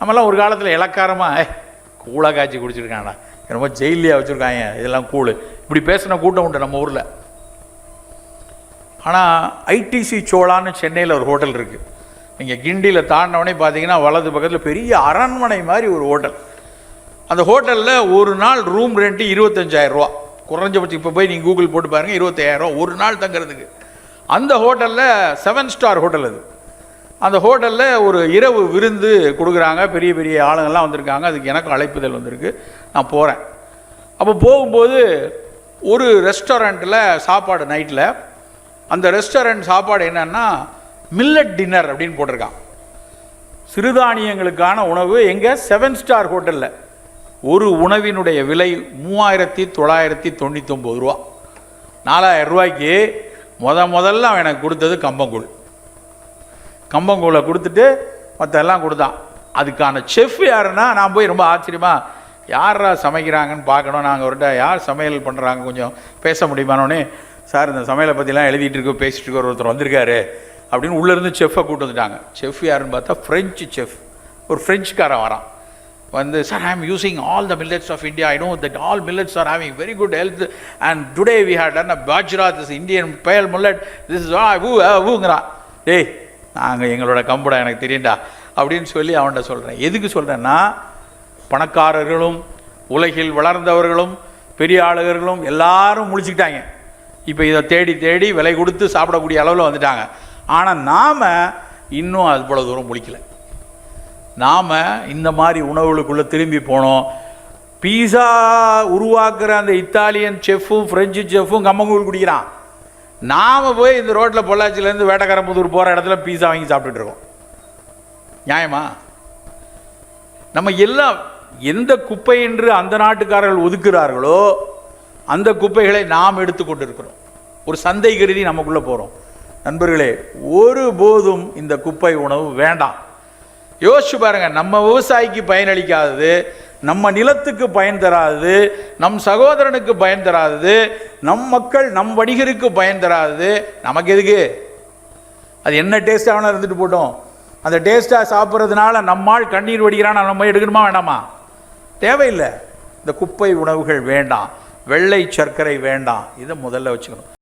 நம்மலாம் ஒரு காலத்தில் இலக்காரமாக கூழாக காய்ச்சி குடிச்சிருக்காங்கடா என்னமோ ஜெயிலியாக வச்சுருக்காங்க. இதெல்லாம் கூழ். இப்படி பேசின கூட்டம் உண்டு நம்ம ஊரில். ஆனால் ஐடிசி சோழான்னு சென்னையில் ஒரு ஹோட்டல் இருக்குது நீங்கள் கிண்டியில் தாண்டினவொடனே பார்த்தீங்கன்னா வலது பக்கத்தில் பெரிய அரண்மனை மாதிரி ஒரு ஹோட்டல். அந்த ஹோட்டலில் ஒரு நாள் ரூம் ரெண்ட்டு இருபத்தஞ்சாயிரரூவா குறைஞ்சபட்சம் இப்போ போய் நீங்கள் கூகுள் போட்டு பாருங்கள் இருபத்தாயிரரூவா ஒரு நாள் தங்குறதுக்கு. அந்த ஹோட்டலில் செவன் ஸ்டார் ஹோட்டல் அது. அந்த ஹோட்டலில் ஒரு இரவு விருந்து கொடுக்குறாங்க. பெரிய பெரிய ஆளுங்கள்லாம் வந்திருக்காங்க. அதுக்கு எனக்கு அழைப்புதல் வந்திருக்கு. நான் போகிறேன் அப்போ போகும்போது ஒரு ரெஸ்டாரண்ட்டில் சாப்பாடு நைட்டில் அந்த ரெஸ்டாரண்ட் சாப்பாடு என்னன்னா மில்லட் டின்னர் அப்படின்னு போட்டிருக்கான். சிறுதானியங்களுக்கான உணவு எங்கே? செவன் ஸ்டார் ஹோட்டலில். ஒரு உணவினுடைய விலை மூவாயிரத்தி தொள்ளாயிரத்தி தொண்ணூத்தொம்பது ரூபா. நாலாயிரம் ரூபாய்க்கு முத முதல்ல அவன் எனக்கு கொடுத்தது கம்பங்கூழ். கம்பங்கூளை கொடுத்துட்டு மற்ற எல்லாம் கொடுத்தான். அதுக்கான செஃப் யாருன்னா நான் போய் ரொம்ப ஆச்சரியமாக யாரா சமைக்கிறாங்கன்னு பார்க்கணும். நாங்கள் அவர்கிட்ட யார் சமையல் பண்ணுறாங்க கொஞ்சம் பேச முடியுமானோடனே சார் இந்த சமையலை பற்றிலாம் எழுதிட்டு இருக்கோம் பேசிகிட்டு இருக்கோம் ஒருத்தர் வந்திருக்காரு அப்படின்னு உள்ளேருந்து செஃப்பை கூப்பிட்டு வந்துட்டாங்க. செஃப் யாருன்னு பார்த்தா ஃப்ரெஞ்சு செஃப் ஒரு ஃப்ரெஞ்சுக்காரன் வரான். வந்து sir I am using all the millets of India I know that all millets are having very good health and today we had done a bajra this Indian pearl millet this is ah ஊங்கிறான் டேய் நாங்கள் எங்களோட கம்புடா எனக்கு தெரியும்டா அப்படின்னு சொல்லி அவன்கிட்ட சொல்கிறேன் எதுக்கு சொல்கிறேன்னா பணக்காரர்களும் உலகில் வளர்ந்தவர்களும் பெரிய ஆளுகர்களும் எல்லாரும் முழிச்சுக்கிட்டாங்க. இப்போ இதை தேடி தேடி விலை கொடுத்து சாப்பிடக்கூடிய அளவில் வந்துட்டாங்க. ஆனால் நாம் இன்னும் அது தூரம் முழிக்கல. நாம் இந்த மாதிரி உணவுகளுக்குள்ளே திரும்பி போனோம். பீஸா உருவாக்குற அந்த இத்தாலியன் செஃப்பும் ஃப்ரெஞ்சு செஃப்பும் கம்மங்கூழ் குடிக்கிறான். நாம் போய் இந்த ரோட்டில் பொள்ளாச்சியிலேருந்து வேட்டக்காரம்புதூர் போகிற இடத்துல பீஸா வாங்கி சாப்பிட்டுட்டு இருக்கோம். நியாயமா? நம்ம எல்லாம் எந்த குப்பை என்று அந்த நாட்டுக்காரர்கள் ஒதுக்குறார்களோ அந்த குப்பைகளை நாம் எடுத்துக்கொண்டு இருக்கிறோம் ஒரு சந்தை கருதி நமக்குள்ளே போகிறோம் நண்பர்களே ஒரு போதும் இந்த குப்பை உணவு வேண்டாம். யோசிச்சு பாருங்க நம்ம விவசாயிக்கு பயனளிக்காதது நம்ம நிலத்துக்கு பயன் தராதது நம் சகோதரனுக்கு பயன் தராதது நம் மக்கள் நம் வணிகருக்கு பயன் தராது நமக்கு எதுக்கு? அது என்ன டேஸ்ட்டாக இருந்துட்டு போட்டோம். அந்த டேஸ்ட்டாக சாப்பிட்றதுனால நம்மால் கண்ணீர் வடிக்கிறான்? நம்ம எடுக்கணுமா வேண்டாமா? தேவையில்லை. இந்த குப்பை உணவுகள் வேண்டாம். வெள்ளை சர்க்கரை வேண்டாம். இதை முதல்ல வச்சுக்கணும்.